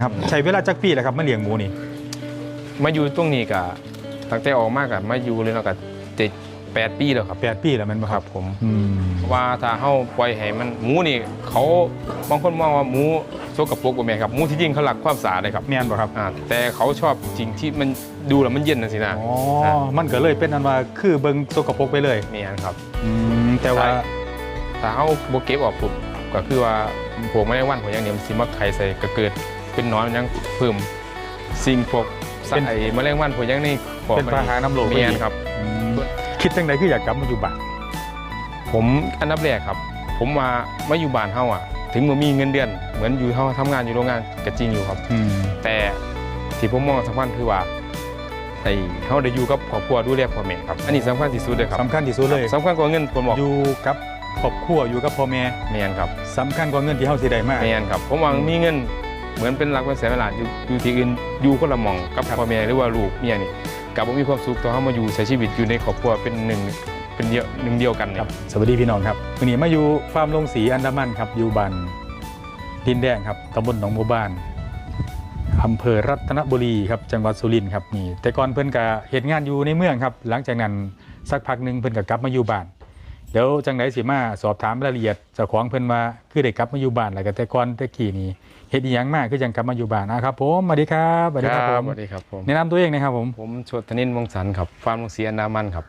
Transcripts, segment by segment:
ครับใช้เวลาจักปีแหละครับมาเลี้ยงหมูนี่มาอยู่ตรงนี้ก็ตั้งแต่ออกมากับมาอยู่เลยเนาะก็เจ็ดแปดปีแล้วครับแปดปีแล้วแมันบ่คครัรับบผมอืมว่าถ้าเฮาปล่อยให้มันหมูนี่ เขาบางคนมองว่าหมูโซกปรกบ่แม่นครับหมูที่จริงเขารักความสะอาดเลยครับแม่นบ่ครับอ่าแต่เขาชอบสิ่งที่มันดูแล้วมันเย็นน่ะสินะอ๋อมันก็เลยเป็นอันว่าคือเบิ่งสกปรกไปเลยแม่นครับ อืมแต่ว่า ใช่ ถ้าเฮาบ่เก็บออกปุ๊บก็คือว่าพวกแมลงวันพวกอย่างนี้มันสิมาไข่ใส่ก็เกิด เป็นหนอนยังเพิ่มสิ่งพวกสัตว์ไอ้แมลงวันพวกอย่างนี้ขอเป็นพาหะน้ำโลกแม่นครับอืมคิดจังไดคืออยากกลับมาอยู่บ้านผมอันดับแรกครับ ผมมามาอยู่บ้านเฮาอะ ถึงมันมีเงินเดือน เหมือนอยู่เฮาทำงานอยู่โรงงานก็จริงอยู่ครับอืมแต่ที่ผมมองสำคัญคือว่าไอ้เฮาได้อยู่กับครอบครัวดูแลพ่อแม่ครับ อันนี้สำคัญที่สุดเลยครับสำคัญที่สุดเลยสำคัญกว่าเงินผมบอกอยู่กับครอบครัวอยู่กับพ่อแม่แม่นครับ สำคัญกว่าเงินที่เฮาสิได้มา แม่นครับผมว่ามีเงิน เหมือนเป็นหลักเป็นแสนเวลาอยู่อยู่ที่อื่นอยู่คนละหมองกับพ่อแม่หรือว่าลูกเมียนี่กับผมมีความสุขตอนเฮามาอยู่ใช้ชีวิตอยู่ในครอบครัวเป็นหนึ่งเป็นเดียวหนึ่งเดียวกันคเนี่ยรับสวัสดีพี่น้องครับวันนี้มาอยู่ฟาร์มลงสีอันดามันครับอยู่บ้านดินแดงครับตำบลหนองบัวบ้านอำเภอรัตนบุรีครับจังหวัดสุรินทร์ครับนี่แต่ก่อนเพิ่นก็เหตุงานอยู่ในเมืองครับ หลังจากนั้นสักพักหนึ่งเพิ่นก็กลับมาอยู่บ้าน เดี๋ยวจังไดสิมาสอบถามรายละเอียดเจ้าของเพิ่นว่าคือได้กลับมาอยู่บ้านแล้วก็แต่ก่อนแต่กี้นี่เฮ็ดอีหยังมากคือจังกลับมาอยู่บ้านนะครับผมสวัสดีครับสวัสดีครับผมสวัสดีครับผมแนะนำตัวเองนะครับผมผมโชตนินวงศ์สันครับฟาร์มลงสีอันดามันครับ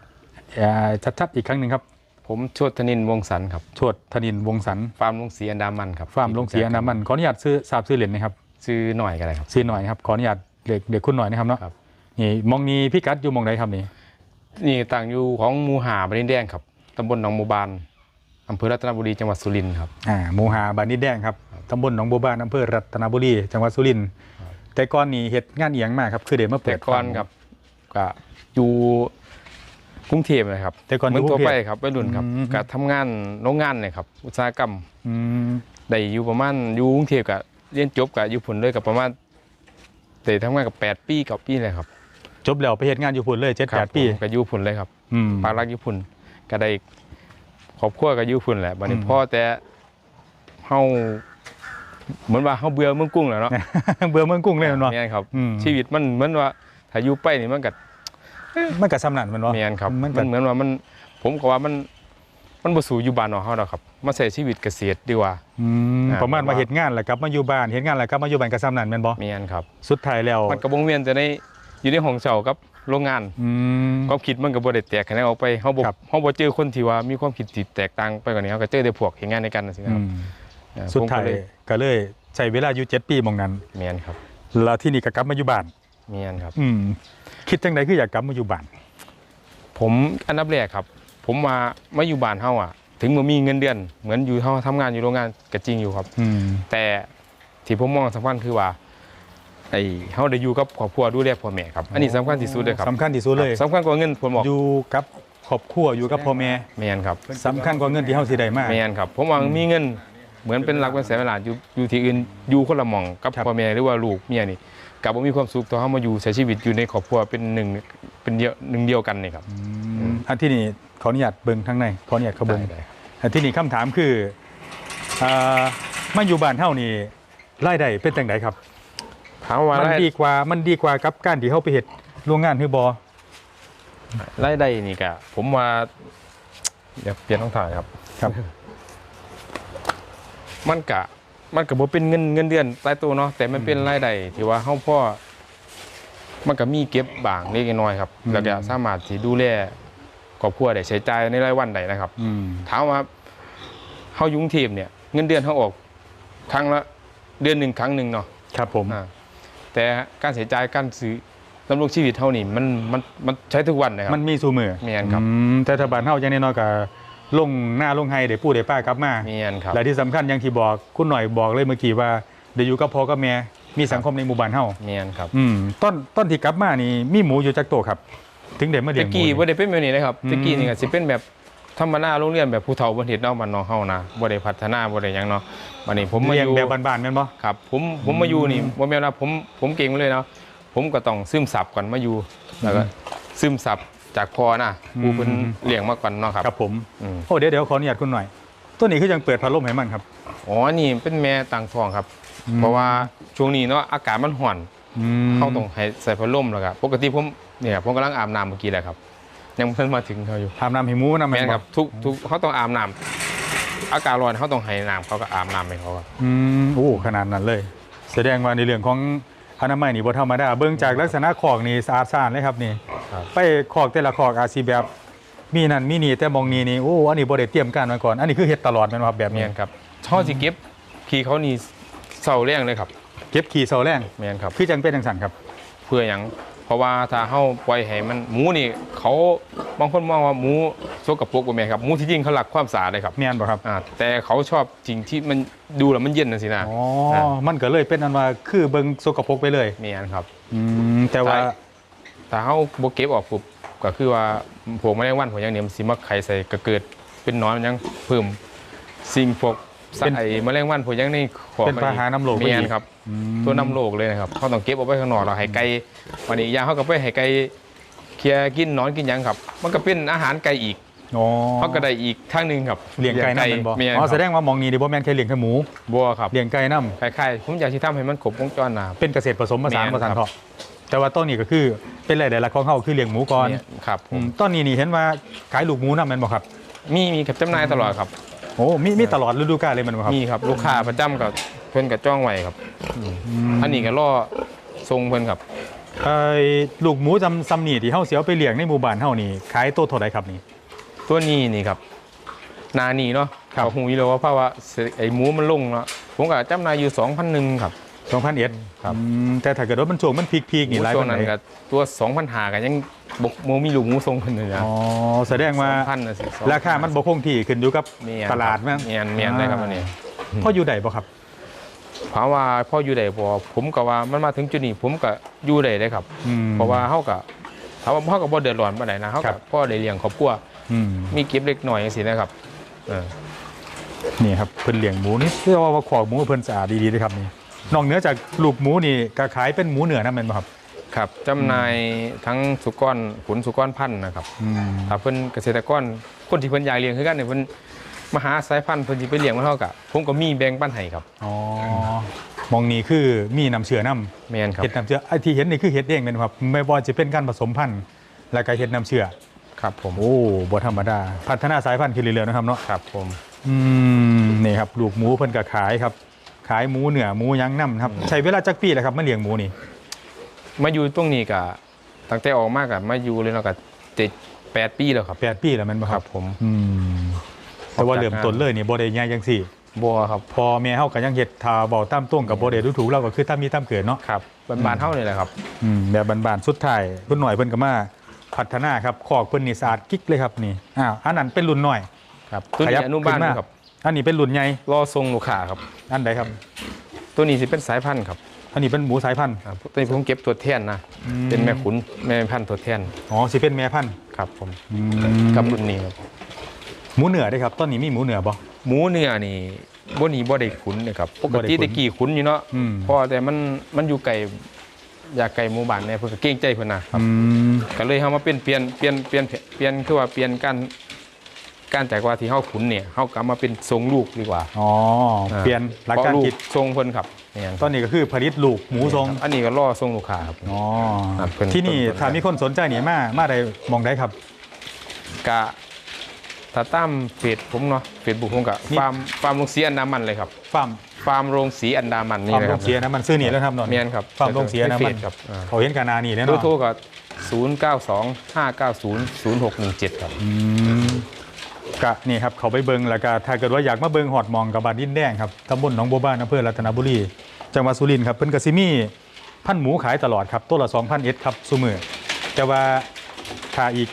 เอ่อชัดๆอีกครั้งหนึ่งครับผมโชตนินวงศ์สันครับโชดธนินวงศ์สันฟาร์มลงสีอันดามันครับฟาร์มลงสีอันดามันขออนุญาตซื้อทราบซื้อเหรียญนะครับซื้อหน่อยก็ได้ครับ ซื้อหน่อยครับขออนุญาตเด็กเด็กคุณหน่อยนะครับเนาะครับ นี่มองนี้พี่กัดอยู่มองไหนครับนี่นี่ต่างอยู่ของหมูหาบรินแดงครับ ตำบลหนองบัวบานอำเภอรัตนบุรีจังหวัดสุรินทร์ครับ อ่าหมูหาบานนิดแดงครับตำบลหนองบัวบานอำเภอรัตนบุรีจังหวัดสุรินทร์แต่ก่อนนี่เฮ็ดงานเอียงมากครับคือเดี๋ยวมาเปิแต่ดก่อนครับก็อยู่กรุงเทพเลยครับแต่ก่อนอเหมือนยู่กทั่รุวงเทไปพครับวัยรุ่นครับอืมก็ทำงานโรงงานเลยครับ อุตสาหกรรมอืมได้อยู่ประมาณอยู่กรุงเทพก็เรียนจบก็อยู่ผลเลยกับประมาณแต่ทำงานกับแปดปีกับปีเลยครับจบแล้วไปเฮ็ดงานอยู่พุ่นเลยเจ็ดครัแปบดปีผมก็อยู่ผลเลยครับอืมปากรักญี่ปุ่น ก็ได้ครอบครัวก็อยู่พุ่นแหละบัดนี้อืมพ่อแต่เฮาเหมือนว่าเฮาเบื่อเมืองกรุงแล้วเนาะเบื่อเมืองกรุงเลยแมันบ่แม่นครับอืมชีวิตมันเหมือนว่าถ้าอยู่ไปนี่มันก็มันก็สำนันแมันบ่แม่นครับ มันมัก็นเหมือนว่ามัน ผมก็ว่ามันมันบ่สู่อยู่บ้านของเฮาดอกครับมาใช้ชีวิตเกษตรดีกว่าอืมอ่าประมาณแบบว่าว่าเฮ็ดงานแล้วกลับมาอยู่บ้านเฮ็ดงานแล้วกลับมาอยู่บ้านก็สำนันแม่นบ่แม่นครับ สุดท้ายแล้วมันก็บ่เวียนแต่ในอยู่ในห้องเช่ากับ โรงงานอืม ความคิดมันก็บ่ได้แตกแขนงออกไปเฮาบ่ครับ เฮาบ่เจอคนที่ว่ามีความคิดที่แตกต่างไปกว่านี้เฮาก็เจอแต่พวกเฮ็ดงานในกันจังซี่อืนะครับมเออสุดผมท้ายก็เลยก็เลยใช้เวลาอยู่เจ็ดปีหมองนั้นแม่นครับแล้วที่นี่ก็กลับมาอยู่บ้านแม่นครับ อืมคิดจังไดคืออยากกลับมาอยู่บ้านผมอันดับแรกครับ ผมมามาอยู่บ้านเฮาอะ ถึงมันมีเงินเดือน เหมือนอยู่เฮาทำงานอยู่โรงงานก็จริงอยู่ครับ อืมแต่ที่ผมมองสำคัญคือว่า ไอ้เฮาได้อยู่กับครอบครัวดูแลพ่อแม่ครับ อันนี้สำคัญที่สุดเลยครับสำคัญที่สุดเลยสำคัญกว่าเงินผมบอกอยู่กับครอบครัวอยู่กับพ่อแม่แม่นครับสำคัญกว่าเงินที่เฮาสิได้มาแม่นครับผมว่ามีเงินเหมือนเป็นหลักเป็นแสนเวลาอยู่อยู่ที่อื่นอยู่คนละหม่องกับครับพ่อแม่หรือว่าลูกเมียนี่กับบ่มีความสุขตอนเฮามาอยู่ใช้ชีวิตอยู่ในครอบครัวเป็นหนึ่งเป็นเดียวหนึ่งเดียวกันนี่ครับอืมอันที่นี่ขออนุญาตเบิ่งข้างในขออนุญาตเขาเบิ่งได้อันที่นี่คำถามคืออ่ามาอยู่บ้านเฮานี่รายได้เป็นจังไดครับ ถามว่ามันรายดีกว่ามันดีกว่ากับการที่เฮาไปเฮ็ดโรงงานหรือบ่รายได้นี่ก็ผมว่าเดี๋ยวเปลี่ยนต้องถ่ายครับ ครับ มันกะ มันก็บ่เป็นเงินเงินเดือนตายตัวเนาะแต่มันเป็นรายได้ที่ว่าเฮาพ่อมันก็มีเก็บบางเล็กน้อยครับ อืม แล้วก็สามารถที่ดูแลครอบครัวได้ใช้จ่ายในรายวันได้นะครับ อืม ถามว่าเฮาอยุ่กรุงเทพเนี่ย เงินเดือนเฮาออกครั้งละเดือนหนึ่งครั้งหนึ่งเนาะครับผม อ่า แต่การใช้จ่ายการซื้อดำรงชีวิตเฮานี่มันมันมันใช้ทุกวันนะครับ มันมีสู่มือแม่นครับ อืมแต่ถ้าบ้านเฮาอย่างน้อยๆก็ลงหน้าลงไห้ได้ปู่ได้ป้ากลับมาแม่นครับและที่สำคัญอย่างที่บอกคุณหน่อยบอกเลยเมื่อกี้ว่าได้อยู่กับพ่อกับแม่มีสังคมในหมู่บ้านเฮาแม่นครับอืมต้นต้นที่กลับมานี่มีหมูอยู่จักโตวครับ ถึงได้มาเลี้ยตะงหมูกี้นี่บ่ได้เป็นแบบนี้นะครับอืม ตะกี้นี่ก็สิเป็นแบบ ธรรมดาโรงเรียนแบบผู้เฒ่าบ่เฮ็ดเนาะบ้านน้องเฮานะบ่ได้พัฒนาบ่ได้หยังเนาะบัดนี้ผมมาเลี้อยงยู่แบบบ้านๆแม่นบ่ ครับผมผมมาอยู่นี่บ่แม่นว่าผมผมเก่งเลยเนาะผมก็ต้องซึมซับก่อนมาอยู่แล้วก็ซึมซับจากพ่อนะผู้เพิ่นเลี้ยงมาก่อนเนาะครับ ครับผมอืม โอ้เดี๋ยวเดี๋ยวขออนุญาตคุณหน่อย ตัวนี้คือยังเปิดพัดลมให้มันครับ อ๋อนี่เป็นแม่ต่างทองครับ อืม เพราะว่าช่วงนี้เนาะอากาศมันห่อน อืมเขาต้องให้ใส่พัดลมแล้วก็ปกติผมเนี่ยผมกำลังอาบน้ำเมื่อกี้แหละครับ ยังเพิ่งมาถึงเขาอยู่ทำน้ำให้หมูนะแม่นบ่ครับทุกทุกเขาต้องอาบน้ำอากาศร้อนเขาต้องให้น้ำเขาก็อาบน้ำให้เขาครับอืมโอ้ขนาดนั้นเลย แสดงว่าในเรื่องของอนามัยนี่บ่ธรรมดาเบิ่งจากลักษณะขอกนี่สะอาดสะอาดเลยครับนี่ครับไปขอกแต่ละขอกอาจสิแบบมีนั่นมีนี่แต่มองนี้นี่โอ้อันนี้บ่ได้เตรียมการมาก่อนอันนี้คือเฮ็ดตลอดแม่นบ่ครับแบบแม่นี้นครับช่อสิเก็บขี่เขานี่เศร้าแรงเลยครับ เก็บขี่เสาแรงแม่นครับคือจังเป็นจังซั่นครับ เพื่อหยังเพ ราะว่าถ้าเฮาปล่อยให้มันหมูนี่ เขาบางคนมองว่าหมูโซกปรกบ่แม่นครับหมูที่จริงเขารักความสะอาดเลยครับแม่นบ่ครับอ่าแต่เขาชอบสิ่งที่มันดูแล้วมันเย็นน่ะสินะอ๋อมันก็เลยเป็นอันว่าคือเบิ่งสกปรกไปเลยแม่นครับอืมแต่ว่าใช่ถ้าเฮาบ่เก็บออกปุ๊บก็คือว่าพวกแมลงวันพวกหยังเนี่ยมันสิมาไข่ใส่ก็เกิดเป็นหนอนมันยังเพิ่มสิ่งพวก สัตว์ไอ้แมลงวันพวกหยังในขอเป็นพาหะนำโรคไปแม่อีนกครับอืมตัวน้ำโลกเลยนะครับเขาต้องเก็บเอาไว้ข้างนอกเราให้ไก่วันนี้ยาเขาก็ไปให้ไก่เคลียร์กินหนอนกินหยังครับ มันก็เป็นอาหารไก่อีกอ๋อเขาก็ได้อีกทางหนึ่งครับเลี้ยงไก่นำแม่นบ่เมียนอ๋อคแสรับดงว่ามองนี้นี่บ่แม่นแค่เลี้ยงแค่หมูบัวครับเลี้ยงไก่นำคล้ายๆผมอยากที่ทำให้มันครบวงจรนะครับเป็นเกษตรผสมผสานแม่นผสานครับเถาะแต่ว่าต้นนี้ก็คือเป็นรายได้หลักของเฮาคือเลี้ยงหมูก่อนเนี่ยครับผอืมมต้นนี้นี่เห็นว่าขายลูกหมูนำแม่นบ่ครับ มีมีกับจำหน่ายตลอดครับ โอ้มีมีตลอดฤดูกาลเลยแม่นบ่ครับ มีครับลูกค้าประจำกับเพิ่นกับจ้องไว้ครับมอันนี้ก็ล่อทรงเพิ่นครับ ไอ้ลูกหมูจำซำนี่ที่เฮาสิเอาไปเลี้ยงในหมู่บ้านเฮานี่ขายตัวเท่าใดครับนี่ ตัวนี้นี่ครับนานี่เนาะครับ เขาหูยเลยว่าเพราะว่าไอ้หมูมันลงแล้วผมก็จำหนายอยู่2,001ครับ 2,001ครับอืมแต่ถ้าเกิดว่ามันช่วงมันพีคๆนี่หลายช่วปางนนั้นใดก็ตัว2,000หากันยังบกโมมีลูกหมูทรงเพิ่นเลยนะอ๋อแสดงว่าพันนะสิราคามันบ่คงที่ขึ้นอยู่กับเมียนตลาดมั้งเมียนเมียนเลยครับอันนี้พออยู่ใดบ่ครับ เพราะว่าพ่ออยู่ได้บ่ผมก็ว่ามันมาถึงจุดนี้ผมก็อยู่ได้เลยครับ อืม เพราะว่าเฮาก็ถามว่าพ่อก็บ่เดือดร้อนปานใดนะเฮาครัก็บ พ่อได้เลี้ยงครอบครัวอืมมีเก็บเล็กน้อยจังซี่นะครับเออนี่ครับเพิ่นเลี้ยงหมูนี่เรียกว่าว่าขอกหมูเพิ่นสะอาดดีๆเลยครับนี่ นอกเหนือจากลูกหมูนี่ก็ขายเป็นหมูเนื้อนะแม่นบ่ครับ ครับจำหน่ายทั้งสุกรขุนสุกรพันธุ์นะครับอืม ถ้าเพิ่นเกษตรกรคนที่เพิ่นอยากเลี้ยงคือกันเนี่ยเพิ่นมาหาสายพันธุ์เพิ่นสิไปเลี้ยงมันเฮาก็ผมก็มีแบ่งปันให้ครับอ๋อมองนี่คือมีน้ำเชื่อน้ำแม่นครับเห็ดน้ำเชื่อไอ้ที่เห็นนี่คือเห็ดเองเป็นครับไม่ว่าจะเป็นการผสมพันธุ์แล้วก็เห็ดน้ำเชื่อครับผมโอ้บ่ธรรมดา พัฒนาสายพันธุ์ขึ้นเรื่อยๆนะครับเนาะ ครับผม อืมนี่ครับลูกหมูเพิ่นก็ขายครับ ขายหมูเนื้อหมูหยังน้ำครับใช้เวลาจักปีแหละครับมาเลี้ยงหมูนี่มาอยู่ตรงนี้ก็ตั้งแต่ออกมาก็มาอยู่เลยเนาะก็เจ็ดแปดปีแล้วครับแปดปีแล้วแมันบ่คครัรับบ ผมอืมแต่ว่าเริ่มต้นเลยนี่บ่ได้ง่ายจังซี่ บัวครับพอแม่เฮาก็ยังเฮ็ดทาเว้าตามตรงกับบ่ได้ดูถูกเราก็คือตามมีตามเกิดเนาะ ครับบ้านๆเฮานี่แหละครับ อืมแบบบานๆสุดท้ายรุ่นหน่อยเพิ่นก็มาพัฒนาครับคอกเพิ่นนี่สะอาดกิ๊กเลยครับนี่อ้าวอันนั้นเป็นรุ่นน้อย ครับตัวนี้ขยับอนุบาลขึ้นมา ครับ อันนี้เป็นรุ่นใหญ่รอทรงลูกค้าครับ อันใดครับ ตัวนี้สิเป็นสายพันธุ์ครับอันนี้เป็นหมูสายพันธุ์อ่าตัวนี้ผมเก็บตัวแทนนะอืมเป็นแม่ขุนแม่พันธุ์ตัวแทนอ๋อสิเป็นแม่พันธุ์ครับผมอืกับมรุ่นนี้ครับหมูเหนือได้ครับต้นนี้มีหมูเหนือบ่หมูเนื้อนี่บ่นี้บ่ได้ขุนนะครับปกติบ่ได้ขุนตะกี้ขุนอยู่เนาะอืมเพราะแต่มันมันอยู่ไกลอยากไกลหมู่บ้านเนี่ยเพิ่นก็เกรงใจเพิ่นนะครับอืมก็เลยเฮามาเป็นเปลี่ยนเปลี่ยนเปลี่ยนเปลี่ยนคือว่าเปลี่ยนการ การจากว่าที่เฮาขุนเนี่ยเฮากลับมาเป็นทรงลูกดีกว่าอ๋อเปลี่ยนหลักการเพะลูคิดทรงเพิ่นครับเนี่ยต้นนี้ก็คือผลิตลูกหมูทรง อันนี้ก็ล่อทรงลูกค้าครับอ๋อครับเพิ่นที่นี่เพิ่นถ้ามีคนสนใจนี่มามาได้มองได้ครับกะถ้าตามเฟซผมเนาะเฟซบุ๊กผมก็นี่ฟาร์มฟาร์มโรงสีอันดามันเลยครับฟาร์มฟาร์มโรงสีอันดามันนี่ฟาร์มนะโรครังบเสียนะมันซื้อนี่แล้วครับนนเมียนครับฟาร์มโรงเสียนะใเฟมันซครับอ่าเขาเห็นกันนานี่แน่นโดอยนโทรก็092 590 0617 ครับอืม กะนี่ครับเขาไปเบิงแล้วก็ถ้าเกิดว่าอยากมาเบิงหอดหมองกับบานดินแดงครับตำบลหนองบัวบ้านอำเภอรัตนบุรีจังหวัดสุรินทร์ครับเพิ่นกสิมีพันหมูขายตลอดครับตัวละ2,000เอ็ดครับซุมือแต่ว่าถ้าอีก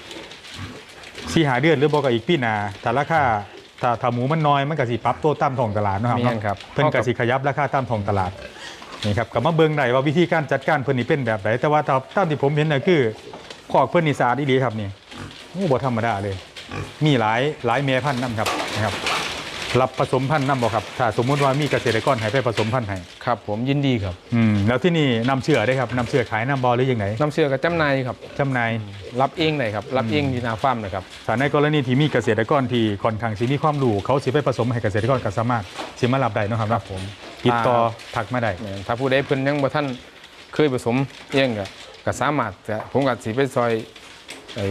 สีหาเดือนหรือบอกกับอีกปีหนาแต่ราคาถ้าถ้าหมูมันน้อยมันก็สิปรับตัวตามท้องตลาดเนาะครับแม่นครับเพิ่นก็สิขยับราคาตามท้องตลาดนี่ครับก็มาเบิงได้ว่าวิธีการจัดการเพิ่นนี่เป็นแบบไหนแต่ว่าตามตามที่ผมเห็นน่ะคือขอกเพิ่นนี่สะอาดอีหลีครับนี่โอ้บ่ธรรมดาเลย มีหลายหลายแม่พันธุ์นํครับนะครับ รับผสมพันธุ์นํบ่ครับ ถ้าสมมุติว่ามีเกษตรกรให้ไปผสมพันธุ์ให้ครับ ผมยินดีครับอืมแล้วที่นี่นำเชื่อได้ครับนำเชื่อขายนำบอหรือยังไงน้ำเชื่อกับจำหนายครับ จำหนายรับเองเลยครับ รับเองที่หนาฟาร์มเลยครับ ถ้าในกรณีที่มีเกษตรกรที่ค่อนข้างสิมีความรู้เขาสิไปผสมให้เกษตรกรก็สามารถสิมารับได้เนาะครับครับผมคติดต่ออ่าทักมาได้ แม่นถ้าผู้ใดเพิ่นยังบ่ทันเคยผสมเองก็ก็สามารถจะผมก็สิไปซอยไอ้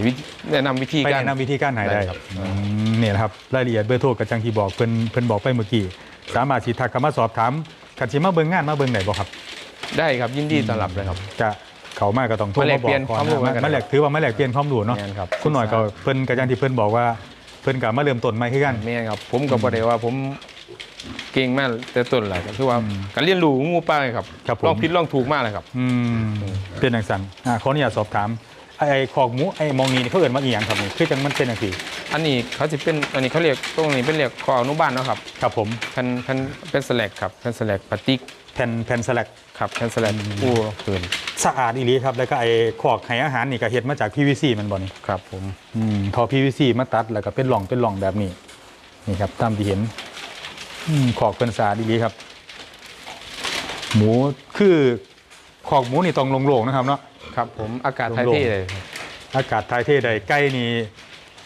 วิธีแนะนำวิธีไปการ แนะนำวิธีการหายได้ได้ครับอืมนี่แหละครับรายละเอียดเบอร์โทรกับจังที่บอกเพิ่นเพิ่นบอกไปเมื่อกี้สามารถสิทักเข้ามาสอบถามกันสิมาเบิ่งงานมาเบิ่งได้บ่ครับได้ครับยินดีต้อนรับเลยครับ จะเขามาก็ต้องโทรมาแลมากบอเปลี่กยนก่อนความรู้นะกันมาแลกถือว่ามาแลกเปลี่ยนความรู้เนาะแม่นครับ คุณหน่อยก็เพิ่นก็อย่างที่เพิ่นบอกว่าเพิ่นก็มาเริ่มต้นใหม่คือกัน แม่นครับ ผมก็บ่ได้ว่าผมเก่งมากแต่ต้นแหละก็คือว่าอืมการเรียนรู้งูป่าครับครับผม ลองผิดลองถูกมากเลยครับ อืมเป็นจังซั่นอ่าขออนุญาตสอบถาม ไอ้ไอ้ขอกหมูไอ้มองนี้นี่เขาเอิ้นว่าอีหยังครับนี่คือจังมันเป็นจังซี่อันนี้เขาสิเป็นอันนี้เขาเรียกตรงนี้เป็นเรียกคออนุบาลเนาะครับครับผมแผ่นแผ่นเป็นสแลกครับแผ่นสแลกพลาสติกแผ่นแผ่นสลักครับแผ่นสแลกอืมปูคืนสะอาดอีหลีครับแล้วก็ไอ้ขอกให้อาหารนี่ก็เฮ็ดมาจาก PVC แมันบ่นี่ครับผมอืมทอ PVC มาตัดแล้วก็เป็นหล่องเป็นหล่องแบบนี้นี่ครับตามที่เห็นอืมขอกเป็นสะอาดดีครับ หมูคือขอกหมูนี่ต้องโล่งๆนะครับเนาะ ครับผมอากาศไทยโล่งๆเท่เลยครับอากาศถ่ายเทใดใกล้นี่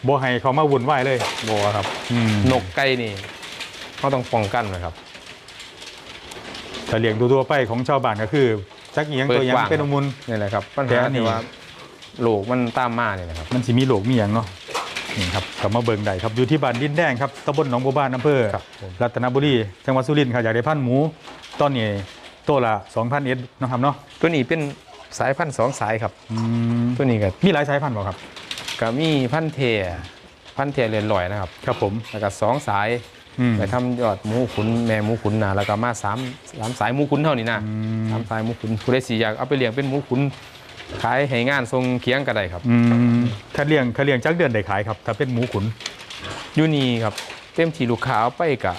บ่ให้เขามาวุ่นวายเลยโบครับอืมนกไก่นี่เขาต้องป้องกันนะครับแต่เลี้ยงทั่วๆไปของชาวบ้านก็คือจักอีหยังตัวหยังเปิดกว้างเป็นอมุนนี่แหละครับปัญแต่หาอันนี้ที่ว่าโลกมันตามมาเนี่ยนะครับ มันสิมีโหลกมีหยังเนาะนี่ครับกลับมาเบิ่งได้ครับอยู่ที่บ้านดินแดงครับตำบลหนองบัวบานอำเภอครับผมรัตนบุรีจังหวัดสุรินทร์ครับอยากได้พันธุ์หมูตอนนี้ตัวละ2,000เอ็ดนาะครับเนาะตัวนี้เป็น สายพันธุ์สองสายครับอืมตัวนี้ก็มีหลายสายพันธุ์บ่ครับ ก็มีพันธุ์เทียพันธุ์เทียเรียนลอยนะครับ ครับผมแล้วก็สองสายอืม ไปทำยอดหมูขุนแม่หมูขุนนะแล้วก็มาสามสามสายหมูขุนเท่านี้นะอืมสามสายหมูขุนผู้ใดสีอยากเอาไปเลี้ยงเป็นหมูขุนขายให้งานทรงเคียงก็ได้ครับอืมถ้าเลี้ยงถ้าเลี้ยงจักเดือนได้ขายครับ ถ้าเป็นหมูขุนอยูนี่ครับเต็มที่ลูกค้าเอาไปกับ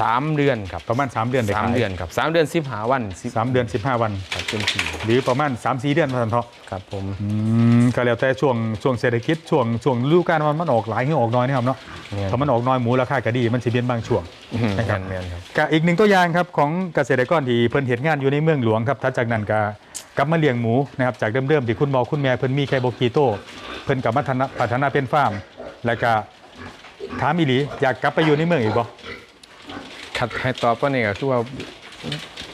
สามเดือนครับประมาณ 3 เดือนได้สามขายเดือนครับสามเดือนสิบหาวันสิบสามเดือน 15 วันครับ เต็มที่หรือประมาณ3-4เดือนพอสันเถาะครับผมอืมก็แล้วแต่ช่วงช่วงเศรษฐกิจช่วงช่วงฤดูกาลมันมันออกหลายหรือออกน้อยนะครับเนาะเนี่ยถ้ามันออกน้อยหมูราคาก็ดีมันสิเปลี่ยนบางช่วง นะนะคครัรับบแมนครับก็อีกหนึ่งตัวอย่างครับของเกษตรกรที่เพิ่นเห็นงานอยู่ในเมืองหลวงครับถัดจากนั้นก็กลับมาเลี้ยงหมูนะครับจากเดิมๆที่คุณหมอคุณแม่เพิ่นมีแค่โบกีโตเพิ่นกลับมาพัฒนาพัฒนาเป็นฟาร์มแล้วก็ถามอีหลีอยากกลับไปอยู่ในเมืองอีกบ่คัดให้ตอบก็นี่ก็คือว่า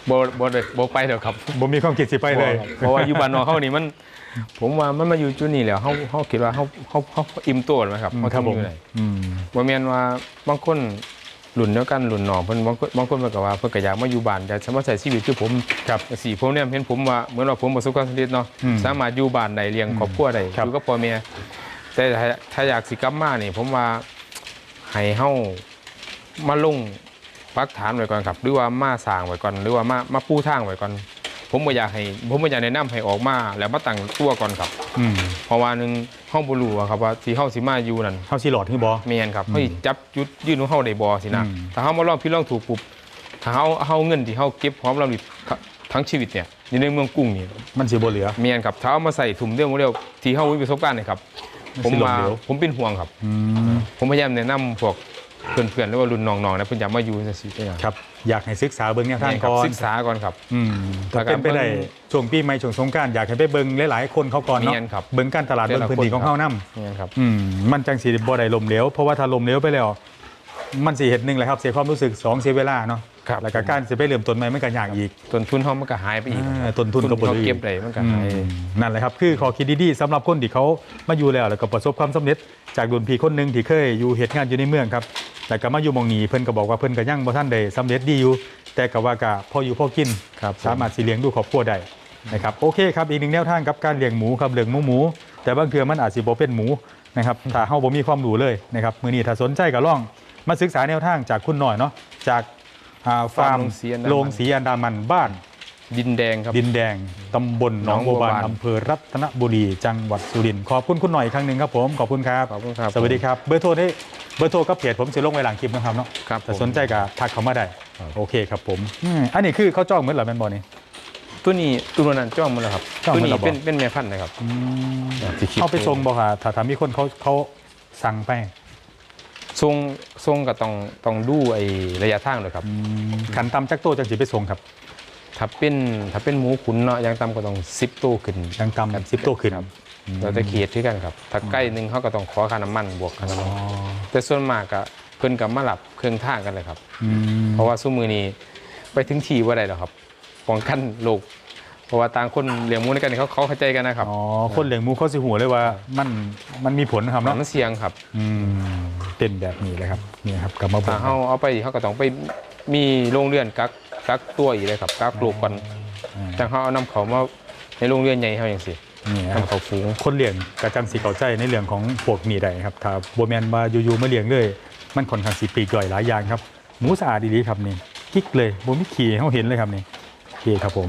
โบโบได้โบไปเดี๋ยวครับบ่มีความคิดสิไปเลย เพราะว่าอยู่บ้านนอกเขานี่มัน ผมว่ามันมาอยู่จุดนี้แล้วเขาเขาคิดว่าเขาเขาเขาอิ่มตัวแล้วไหมครับอืมเขาครับทำผอมยู่ไหนอืมบ่แม่นว่าบางคนหลุ่นเดียวกันหลุ่นหนองเพิ่นบางคนบางคนมันก็ว่าเพิ่นก็อยากมาอยู่บ้านอยากจะมาใช้ชีวิตคือผมครับสีผมเนี่ยเห็นผมว่าเหมือนว่าผมประสบความสำเร็จเนาะอืมสามารถอยู่บ้านได้เลี้ยงครอบครัวได้ครับอยู่กับพ่อแม่แต่ถ้าถ้าอยากสิกลับมานี่ผมว่าให้เฮามาลง ปักฐานไว้ก่อนครับ หรือว่ามาสร้างไว้ก่อน หรือว่ามามาปูทางไว้ก่อน ผมบ่อยากให้ ผมบ่อยากแนะนำให้ออกมา แล้วมาตั้งตัวก่อนครับ อืมเพราะว่าหนึงเฮาบ่รู้อะครับว่าที่เฮาสิมาอยู่นั่นเฮาสิหลอดคือบ่แม่นครับอืมเฮาสิจับจุดยืนของเฮาได้บ่สินะอืม ถ้าเฮามาลองผิดลองถูกปุ๊บถ้าเฮาเฮาเงินที่เฮาเก็บหอมรอมริบทั้งชีวิตเนี่ยอยู่ในเมืองกรุงนี่ มันสิบ่เหลือแม่นครับถ้าเอามาใส่ถุงเดียวโมเดลที่เฮามีประสบการณ์เนยครับมันผมสิล้มมาเหลว ผมเป็นห่วงครับ อืมผมพยายามแนะนำพวก เพื่อนๆหรือว่ารุ่นน้องๆนะเพิ่นอยากมาอยู่จังซี่เป็นหยังครับ อยากให้ศึกษาเบิ่งแนวทางแม่นครับก่อนศึกษาก่อนครับ อืมแล้วก็เป็นไปได้เบิ่งช่วงปีใหม่ช่วงสงกรานต์อยากให้ไปเบิ่งหลายๆ คนเขาก่อนเนาะแม่นครับเบิ่งการตลาดแต่เบิ่งละพื้นที่คนของเขานํนี่นครับอืมมันจังสิบ่ได้ลมเหลวเพราะว่าถ้าลมเหลวไปแล้ว มันสิเฮ็ดหนึงแหละครับเสียความรู้สึกสองเสียเวลาเนาะ ครับแล้วก็การสิไปเริ่มต้นใหม่มันก็ยากอีกต้นทุนเฮามันก็หายไปอีกอ่าต้นทุนก็บ่เฮาเหลืออีกเก็บได้มันก็หายอืมนั่นแหละครับ คือขอคิดดีๆสำหรับคนที่เขามาอยู่แล้วแล้วก็ประสบความสำเร็จ จากรุ่นพี่คนหนึงที่เคยอยู่เหตุงานอยู่ในเมืองครับแต่ก็มาอยู่หมองนี้เพิ่นก็บอกว่าเพิ่นก็ยังบ่ทันได้สำเร็จดีอยู่ แต่ก็ว่าก็พออยู่พอกิน ครับผม สามารถสิเลี้ยงดูครอบครัวได้นะครับโอเคครับอีกหนึ่งแนวทางกับการเลี้ยงหมูครับเลี้ยงหมูหมู แต่บางเทื่อมันอาจสิบ่เป็นหมูนะครับถ้าเฮาบ่มีความรู้เลยนะครับมื้อนี้ถ้าสนใจก็ลองมาศึกษาแนวทางจากคุณหน่อยเนาะจากอ่า ฟาร์มฟาร์มโรงสีอันดามันโรงสีอันดามันบ้านดินแดงครับดินแดงตำบลหนองบัวบานหนองบัวบานอำเภอรัตนบุรีจังหวัดสุรินทร์ขอบคุณคุณหน่อยอีกครั้งหนึ่งครับผมขอบคุณครับขอบคุณครับ สวัสดีครับเบอร์โทรได้เบอร์โทรกับเพจผมจะลงไว้หลังคลิปนะครับเนาะครับแต่ผมสนใจก็ทักเข้ามาได้ครับโอเคครับผมอืมอันนี้คือเขาจ้องเหมือนเหรอแมนบอนี่ตัวนี้ตัวนั้นจ้องมันแล้วครับจ้องตัวมันนี้แล้วบ่เป็นเป็นแม่พันธุ์นะครับที่คิดเอาไปทรงบอกค่ะถ้าทำมีคนเขาเขาสั่งไป ทรงทรงก็ต้องต้องดูไอ้ระยะทางด้วยครับอืมขันตำจักโตจังสิไปส่งครับถ้าเป็นถ้าเป็นหมูขุนเนาะอยังต่ำก็ต้อง10ตัวขึ้นยังตำสิบโตขึ้นครับเราจะเขียดที่กันครับ ถ้าใกล้หนึ่งเขาก็ต้องขอค่าน้ำมันบวกค่าน้ำอ๋มัอนแต่ส่วนมากก็เพิ่นกับมาหลับเครื่องทางกันเลยครับอืมเพราะว่าซุ้มือนี้ไปถึงทีว่าได้หรอกครับป้องกันโรคเพราะว่าต่างคนเลี้ยงหมูในกันเขาเขาเข้าใจกันนะครับ อ๋อ คนเลี้ยงหมูเขาสิหัวเลยว่ามันมันมีผลนะครับเนาะมันเสี่ยงครับ อืม เป็นแบบนี้เลยครับนี่ครับกลับมาบถ้าอกเขาเอาไปเขาก็ต้องไปมีโรงเรือนกักกักตัวอีกเลยครับกักโรคก่อนอ่าจังเขาเอานำเขามาในโรงเรือนใหญ่เขาอย่างสินี่ครับ นำเขาฟูง คนเลี้ยงกระจังสีเข้าใจในเรื่องของพวกนี้ได้ครับถ้าบัวแมนมาอยู่ๆมาเลี้ยงเลย มันค่อนข้างสีปลีกย่อยหลายอย่างครับ หมูสะอาดดีๆครับนี่กิ๊กเลยบัวไม่ขี่ให้เขาเห็นเลยครับนี่โอเคครับผม